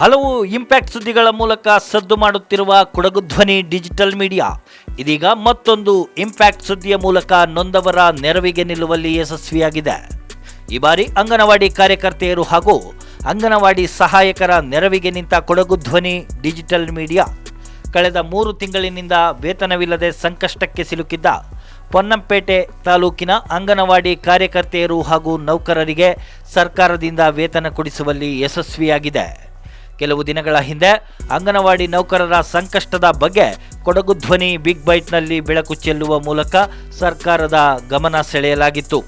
ಹಲವು ಇಂಪ್ಯಾಕ್ಟ್ ಸುದ್ದಿಗಳ ಮೂಲಕ ಸದ್ದು ಮಾಡುತ್ತಿರುವ ಕೊಡಗು ಧ್ವನಿ ಡಿಜಿಟಲ್ ಮೀಡಿಯಾ. ಇದೀಗ ಮತ್ತೊಂದು ಇಂಪ್ಯಾಕ್ಟ್ ಸುದ್ದಿಯ ಮೂಲಕ ನೊಂದವರ ನೆರವಿಗೆ ನಿಲ್ಲುವಲ್ಲಿ ಯಶಸ್ವಿಯಾಗಿದೆ. ಈ ಬಾರಿ ಅಂಗನವಾಡಿ ಕಾರ್ಯಕರ್ತೆಯರು ಹಾಗೂ ಅಂಗನವಾಡಿ ಸಹಾಯಕರ ನೆರವಿಗೆ ನಿಂತ ಕೊಡಗು ಧ್ವನಿ ಡಿಜಿಟಲ್ ಮೀಡಿಯಾ. ಕಳೆದ ಮೂರು ತಿಂಗಳಿನಿಂದ ವೇತನವಿಲ್ಲದೆ ಸಂಕಷ್ಟಕ್ಕೆ ಸಿಲುಕಿದ್ದ ಪೊನ್ನಂಪೇಟೆ ತಾಲೂಕಿನ ಅಂಗನವಾಡಿ ಕಾರ್ಯಕರ್ತೆಯರು ಹಾಗೂ ನೌಕರರಿಗೆ ಸರ್ಕಾರದಿಂದ ವೇತನ ಕೊಡಿಸುವಲ್ಲಿ ಯಶಸ್ವಿಯಾಗಿದೆ. ಕೆಲವು ದಿನಗಳ ಹಿಂದೆ ಅಂಗನವಾಡಿ ನೌಕರರ ಸಂಕಷ್ಟದ ಬಗ್ಗೆ ಕೊಡಗು ಧ್ವನಿ ಬಿಗ್ ಬೈಟ್ನಲ್ಲಿ ಬೆಳಕು ಚೆಲ್ಲುವ ಮೂಲಕ ಸರ್ಕಾರದ ಗಮನ ಸೆಳೆಯಲಾಗಿತ್ತು.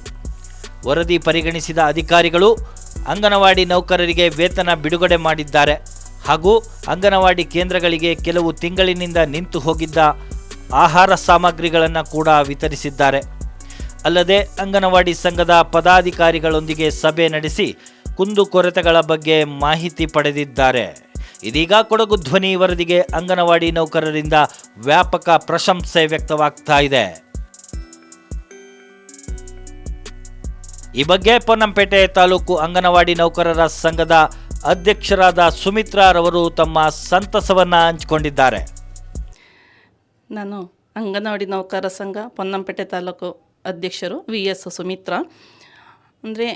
ವರದಿ ಪರಿಗಣಿಸಿದ ಅಧಿಕಾರಿಗಳು ಅಂಗನವಾಡಿ ನೌಕರರಿಗೆ ವೇತನ ಬಿಡುಗಡೆ ಮಾಡಿದ್ದಾರೆ ಹಾಗೂ ಅಂಗನವಾಡಿ ಕೇಂದ್ರಗಳಿಗೆ ಕೆಲವು ತಿಂಗಳಿನಿಂದ ನಿಂತು ಹೋಗಿದ್ದ ಆಹಾರ ಸಾಮಗ್ರಿಗಳನ್ನು ಕೂಡ ವಿತರಿಸಿದ್ದಾರೆ. ಅಲ್ಲದೆ ಅಂಗನವಾಡಿ ಸಂಘದ ಪದಾಧಿಕಾರಿಗಳೊಂದಿಗೆ ಸಭೆ ನಡೆಸಿ ಕುಂದುಕೊರತೆಗಳ ಬಗ್ಗೆ ಮಾಹಿತಿ ಪಡೆದಿದ್ದಾರೆ. ಇದೀಗ ಕೊಡಗು ಧ್ವನಿ ವರದಿಗೆ ಅಂಗನವಾಡಿ ನೌಕರರಿಂದ ವ್ಯಾಪಕ ಪ್ರಶಂಸೆ ವ್ಯಕ್ತವಾಗ್ತಾ ಇದೆ. ಈ ಬಗ್ಗೆ ಪೊನ್ನಂಪೇಟೆ ತಾಲೂಕು ಅಂಗನವಾಡಿ ನೌಕರರ ಸಂಘದ ಅಧ್ಯಕ್ಷರಾದ ಸುಮಿತ್ರಾರವರು ತಮ್ಮ ಸಂತಸವನ್ನ ಹಂಚಿಕೊಂಡಿದ್ದಾರೆ. ನಾನು ಅಂಗನವಾಡಿ ನೌಕರರ ಸಂಘ ಪೊನ್ನಂಪೇಟೆ ತಾಲೂಕು ಅಧ್ಯಕ್ಷರು ವಿ ಎಸ್ ಸುಮಿತ್ರ. ಅಂದರೆ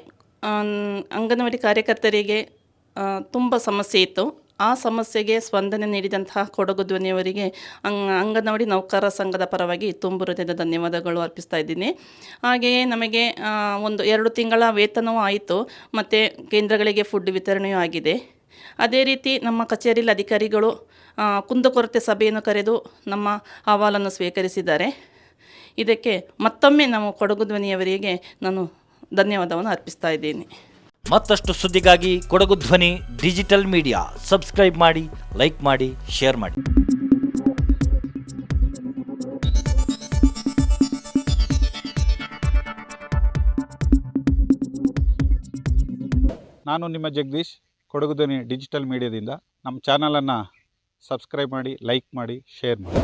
ಅಂಗನವಾಡಿ ಕಾರ್ಯಕರ್ತರಿಗೆ ತುಂಬ ಸಮಸ್ಯೆ ಇತ್ತು. ಆ ಸಮಸ್ಯೆಗೆ ಸ್ಪಂದನೆ ನೀಡಿದಂತಹ ಕೊಡಗು ಧ್ವನಿಯವರಿಗೆ ಅಂಗ, ಅಂಗನವಾಡಿ ನೌಕರರ ಸಂಘದ ಪರವಾಗಿ ತುಂಬು ಧನ್ಯವಾದಗಳು ಅರ್ಪಿಸ್ತಾ ಇದ್ದೀನಿ. ಹಾಗೆಯೇ ನಮಗೆ ಒಂದು ಎರಡು ತಿಂಗಳ ವೇತನವೂ ಆಯಿತು. ಮತ್ತು ಕೇಂದ್ರಗಳಿಗೆ ಫುಡ್ ವಿತರಣೆಯೂ ಆಗಿದೆ. ಅದೇ ರೀತಿ ನಮ್ಮ ಕಚೇರಿಯಲ್ಲಿ ಅಧಿಕಾರಿಗಳು ಕುಂದುಕೊರತೆ ಸಭೆಯನ್ನು ಕರೆದು ನಮ್ಮ ಅಹವಾಲನ್ನು ಸ್ವೀಕರಿಸಿದ್ದಾರೆ. ಇದಕ್ಕೆ ಮತ್ತೊಮ್ಮೆ ನಾವು ಕೊಡಗು ಧ್ವನಿಯವರಿಗೆ ನಾನು ಧನ್ಯವಾದವನ್ನು ಅರ್ಪಿಸ್ತಾ ಇದ್ದೀನಿ. ಮತ್ತಷ್ಟು ಸುದ್ದಿಗಾಗಿ Kodagu Dhwani digital media. Subscribe ಮಾಡಿ ಲೈಕ್ ಮಾಡಿ ಶೇರ್ ಮಾಡಿ. ನಾನು ನಿಮ್ಮ ಜಗದೀಶ್ ಕೊಡಗು ಧ್ವನಿ ಡಿಜಿಟಲ್ ಮೀಡಿಯಾದಿಂದ. ನಮ್ಮ ಚಾನಲನ್ನು ಸಬ್ಸ್ಕ್ರೈಬ್ ಮಾಡಿ ಲೈಕ್ ಮಾಡಿ ಶೇರ್ ಮಾಡಿ.